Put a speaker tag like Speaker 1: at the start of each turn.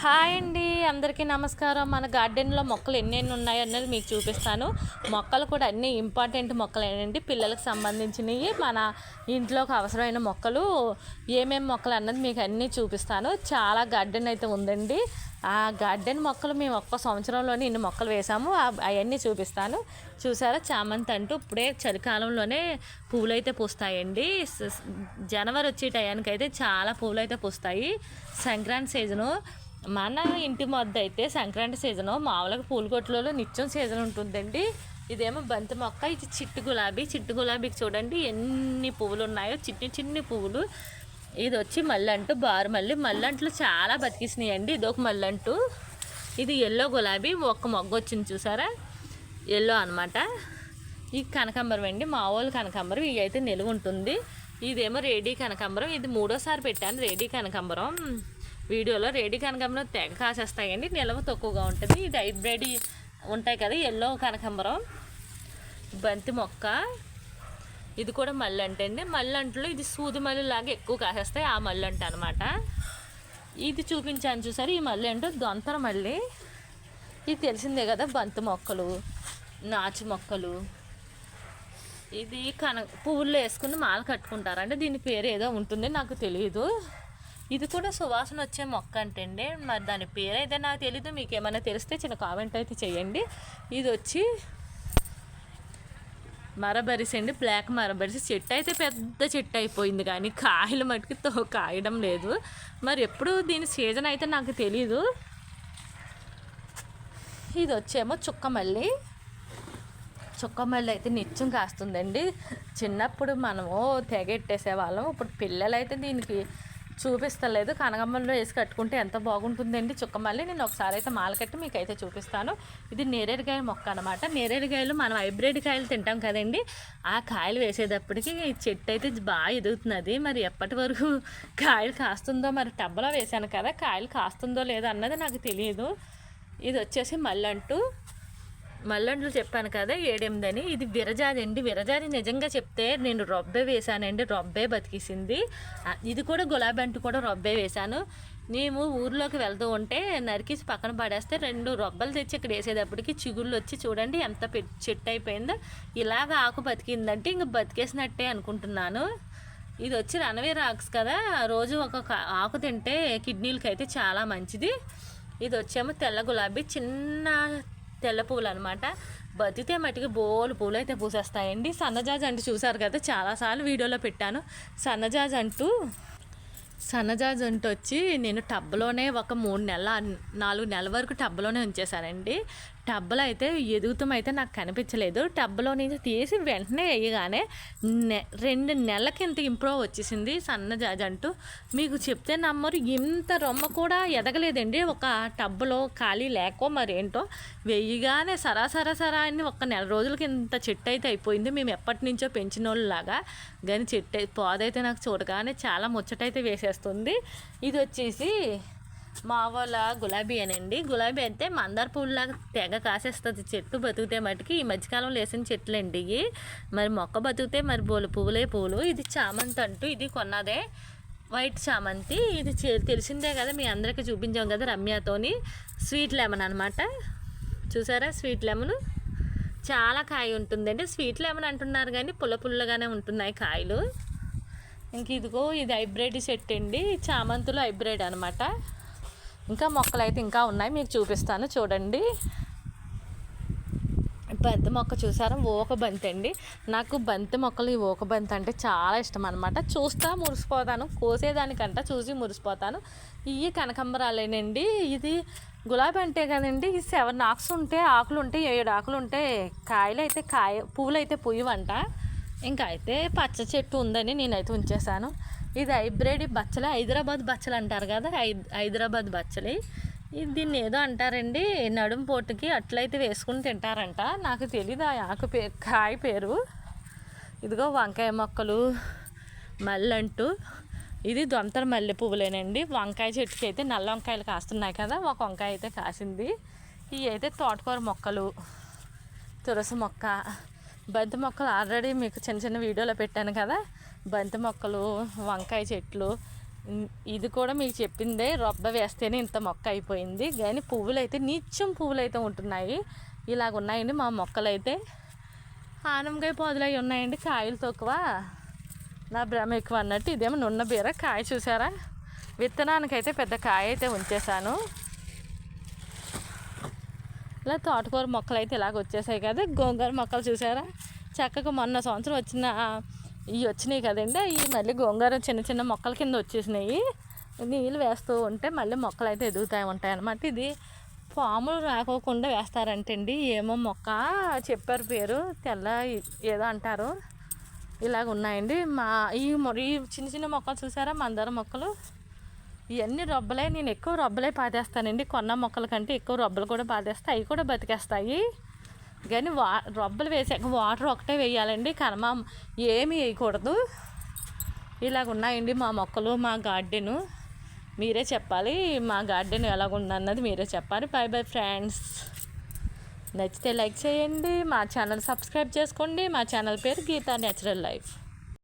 Speaker 1: Hi అండి అందరికీ నమస్కారం. మన గార్డెన్లో మొక్కలు ఎన్నెన్ని ఉన్నాయో అన్నది మీకు చూపిస్తాను. మొక్కలు కూడా అన్ని ఇంపార్టెంట్ మొక్కలేనండి. పిల్లలకు సంబంధించినవి మన ఇంట్లోకి అవసరమైన మొక్కలు ఏమేమి మొక్కలు అన్నది మీకు అన్నీ చూపిస్తాను. చాలా గార్డెన్ అయితే ఉందండి. ఆ గార్డెన్ మొక్కలు మేము ఒక్క సంవత్సరంలోనే ఇన్ని మొక్కలు వేసాము. అవన్నీ చూపిస్తాను. చూసారా? చామంతి అంటూ ఇప్పుడే చలికాలంలోనే పువ్వులు అయితే పూస్తాయండి జనవరి వచ్చే టయానికి అయితే చాలా పువ్వులు అయితే పూస్తాయి. సంక్రాంతి సీజను మన ఇంటి మధ్య అయితే సంక్రాంతి సీజన్ మామూలుగా పూల కొట్లలో నిత్యం సీజన్ ఉంటుందండి. ఇదేమో బంతి మొక్క ఇది చిట్టు గులాబీ. చిట్టు గులాబీకి చూడండి ఎన్ని పువ్వులు ఉన్నాయో చిన్ని చిన్ని పువ్వులు. ఇది వచ్చి మల్లంటు బారు మల్లి మల్లంట్లు చాలా బతికిసినాయండి. ఇది ఒక మల్లంటు. ఇది ఎల్లో గులాబీ. ఒక్క మొగ్గ వచ్చింది చూసారా? ఎల్లో అనమాట ఈ కనకాంబరం అండి మామూలు కనకాంబరం. ఇవి అయితే నిలువ ఉంటుంది. ఇదేమో రేడీ కనకాంబరం. ఇది మూడోసారి పెట్టాను రేడీ కనకాంబరం. వీడియోలో రేడీ కనకాంబరం తెగ కాసేస్తాయండి. నిల్వ తక్కువగా ఉంటుంది. ఇది హైబ్రిడ్ ఉంటాయి కదా ఎల్లో కనకాంబరం బంతి మొక్క. ఇది కూడా మల్లంట అండి. మల్లంట్లో ఇది సూది మల్లి లాగా ఎక్కువ కాసేస్తాయి. ఆ మల్లంట అనమాట ఇది చూపించాను చూసారు? ఈ మల్లి అంటే దొంతర మల్లి. ఇది తెలిసిందే కదా బంతి మొక్కలు నాచు మొక్కలు. ఇది కన పువ్వుల్లో వేసుకుని మాల కట్టుకుంటారంటే దీని పేరు ఏదో ఉంటుంది నాకు తెలియదు ఇది కూడా సువాసన వచ్చే మొక్క అంటండి. మరి దాని పేరు అయితే నాకు తెలీదు మీకు ఏమైనా తెలిస్తే చిన్న కామెంట్ అయితే చేయండి. ఇది వచ్చి మరబరిసి అండి బ్లాక్ మరబరిసి. చెట్టు అయితే పెద్ద చెట్టు అయిపోయింది కానీ కాయలు మటుకు తో కాయడం లేదు. మరి ఎప్పుడు దీని సీజన్ అయితే నాకు తెలీదు. ఇది వచ్చేమో చుక్క చుక్కమల్లి చుక్క అయితే నిత్యం కాస్తుందండి. చిన్నప్పుడు మనము తెగెట్టేసేవాళ్ళం ఇప్పుడు పిల్లలు అయితే దీనికి చూపిస్తలేదు. కనగమ్మలో వేసి కట్టుకుంటే ఎంత బాగుంటుందండి? చుక్కమల్లి నేను ఒకసారి అయితే మాల కట్టి మీకు అయితే చూపిస్తాను. ఇది నేరేడుకాయ మొక్క అనమాట నేరేడుకాయలు మనం హైబ్రిడ్ కాయలు తింటాం కదండి. ఆ కాయలు వేసేటప్పటికి చెట్టు అయితే బాగా ఎదుగుతున్నది. మరి ఎప్పటి వరకు కాయలు కాస్తుందో మరి టబ్బలో వేసాను కదా కాయలు కాస్తుందో లేదో అన్నది నాకు తెలియదు ఇది వచ్చేసి మళ్ళంటూ మల్లండ్లు చెప్పాను కదా ఏడెనిమిదని. ఇది విరజాది అండి విరజాది నిజంగా చెప్తే నేను రొబ్బే వేశానండి. రొబ్బే బతికేసింది. ఇది కూడా గులాబీ అంటూ కూడా రొబ్బే వేశాను. మేము ఊర్లోకి వెళ్తూ ఉంటే నరికేసి పక్కన పడేస్తే రెండు రొబ్బలు తెచ్చి ఇక్కడ వేసేటప్పటికి చిగుళ్ళు వచ్చి చూడండి ఎంత చెట్టు అయిపోయిందో. ఇలాగ ఆకు బతికిందంటే ఇంక బతికేసినట్టే అనుకుంటున్నాను. ఇది వచ్చి రనవే రాక్స్ కదా రోజు ఒక ఆకు తింటే కిడ్నీలకి అయితే చాలా మంచిది. ఇది వచ్చేమో తెల్ల గులాబీ చిన్న తెల్ల పువ్వులు అనమాట బతితే మట్టికి బోలు పూలు అయితే పూసేస్తాయండి. సన్నజాజి అంటూ చూసారు కదా చాలాసార్లు వీడియోలో పెట్టాను. సన్నజాజి అంటూ సన్నజాజి అంటూ వచ్చి నేను టబ్లోనే ఒక మూడు నెలల నాలుగు నెలల వరకు టబ్లోనే ఉంచేశానండి. టబ్బులో అయితే ఎదుగుతాం అయితే నాకు కనిపించలేదు. టబ్బులో నుంచి తీసి వెంటనే వేయగానే నె రెండు నెలలకి ఇంత ఇంప్రూవ్ వచ్చేసింది సన్న అంటూ మీకు చెప్తే నమ్మరు ఇంత రొమ్మ కూడా ఎదగలేదండి. ఒక టబ్బులో ఖాళీ లేకో మరేంటో. వెయ్యగానే సరా సరా సరా అని ఒక నెల రోజులకి ఇంత చెట్టు అయితే అయిపోయింది. మేము ఎప్పటి నుంచో పెంచిన వాళ్ళలాగా కానీ చెట్టు అయి- పోదైతే నాకు చూడగానే చాలా ముచ్చటైతే వేసేస్తుంది. ఇది వచ్చేసి మావోల గులాబీ అనండి. గులాబీ అయితే మందార పువ్వులాగా తెగ కాసేస్తుంది. చెట్టు బతికితే మటుకి ఈ మధ్యకాలంలో వేసిన చెట్లు అండి ఇవి. మరి మొక్క బతికితే మరి పూలు పువ్వులే పువ్వులు ఇది చామంతి అంటూ ఇది కొన్నదే. వైట్ చామంతి. ఇది తెలిసిందే కదా మీ అందరికీ చూపించాం కదా రమ్యతోని. స్వీట్ లెమన్ అనమాట చూసారా స్వీట్ లెమన్? చాలా కాయ ఉంటుందండి. స్వీట్ లెమన్ అంటున్నారు కానీ పుల్ల పుల్లగానే ఉంటున్నాయి కాయలు. ఇంక ఇదిగో ఇది హైబ్రిడ్ సెట్ అండి. చామంతులు హైబ్రిడ్ అనమాట ఇంకా మొక్కలు అయితే ఇంకా ఉన్నాయి మీకు చూపిస్తాను చూడండి. పెద్ద మొక్క చూసారా ఓక బంతి అండి. నాకు బంతి మొక్కలు ఈ ఓక బంతి అంటే చాలా ఇష్టం అనమాట చూస్తా మురిసిపోతాను కోసేదానికంట చూసి మురిసిపోతాను. ఇవి కనకంబరాలేనండి ఇది గులాబీ అంటే కదండి ఈ సెవెన్ ఆక్స్ ఉంటే ఆకులు ఉంటే ఏడు ఆకులు ఉంటే కాయలు అయితే కాయ పువ్వులు అయితే పుయ్యవంట. ఇంకా అయితే పచ్చ చెట్టు ఉందని నేనైతే ఉంచేసాను ఇది హైబ్రిడ్ బచ్చలే హైదరాబాద్ బచ్చలు అంటారు కదా హైదరాబాద్ బచ్చలి. ఇది దీన్ని ఏదో అంటారండి నడుము పోటుకి అట్లయితే వేసుకుని తింటారంట. నాకు తెలియదు ఆ ఆకు పే కాయ పేరు. ఇదిగో వంకాయ మొక్కలు మల్లంటూ. ఇది దొంతర మల్లె పువ్వులేనండి. వంకాయ చెట్టుకి అయితే నల్ల వంకాయలు కాస్తున్నాయి కదా ఒక వంకాయ అయితే కాసింది. ఇవి అయితే తోటకూర మొక్కలు తులసి మొక్క. బంతి మొక్కలు ఆల్రెడీ మీకు చిన్న చిన్న వీడియోలో పెట్టాను కదా బంతి మొక్కలు వంకాయ చెట్లు ఇది కూడా మీకు చెప్పిందే రొబ్బ వేస్తేనే ఇంత మొక్క అయిపోయింది. కానీ పువ్వులు అయితే నిత్యం పువ్వులు అయితే ఉంటున్నాయి. ఇలాగ ఉన్నాయండి మా మొక్కలు అయితే ఆనంకాయ పొదలు అవి ఉన్నాయండి కాయలు తక్కువ. నా భ్రమ ఎక్కువ అన్నట్టు ఇదేమో నున్న బీర. కాయ చూసారా? విత్తనానికైతే పెద్ద కాయ అయితే ఉంచేసాను ఇలా తోటకూర మొక్కలు అయితే ఇలాగ వచ్చేసాయి కదా. గోంగూర మొక్కలు చూసారా? చక్కగా మొన్న సంవత్సరం వచ్చిన ఇవి వచ్చినాయి కదండి. ఇవి మళ్ళీ గోంగూర చిన్న చిన్న మొక్కల కింద వచ్చేసినాయి. నీళ్ళు వేస్తూ ఉంటే మళ్ళీ మొక్కలు అయితే ఎదుగుతాయి ఉంటాయి అన్నమాట. ఇది పాములు రాకోకుండా వేస్తారంటండి. ఏమో మొక్క చెప్పారు పేరు. తెల్ల ఏదో అంటారు. ఇలాగ ఉన్నాయండి. మా ఈ మొ- ఈ చిన్న చిన్న మొక్కలు చూసారా? మందార మొక్కలు. ఇవన్నీ రొబ్బలే. నేను ఎక్కువ రొబ్బలే పాతేస్తానండి. కొన్న మొక్కల కంటే ఎక్కువ రొబ్బలు కూడా పాతేస్తాయి. అవి కూడా బతికేస్తాయి. కానీ వా రొబ్బలు వేసాక వాటర్ ఒకటే వేయాలండి. కనమ ఏమి వేయకూడదు. ఇలాగ ఉన్నాయండి మా మొక్కలు మా గార్డెను. మీరే చెప్పాలి మా గార్డెన్ ఎలాగుందన్నది మీరే చెప్పాలి. Bye bye friends. నచ్చితే లైక్ చేయండి. మా ఛానల్ సబ్స్క్రైబ్ చేసుకోండి. మా ఛానల్ పేరు గీతా నేచురల్ లైఫ్.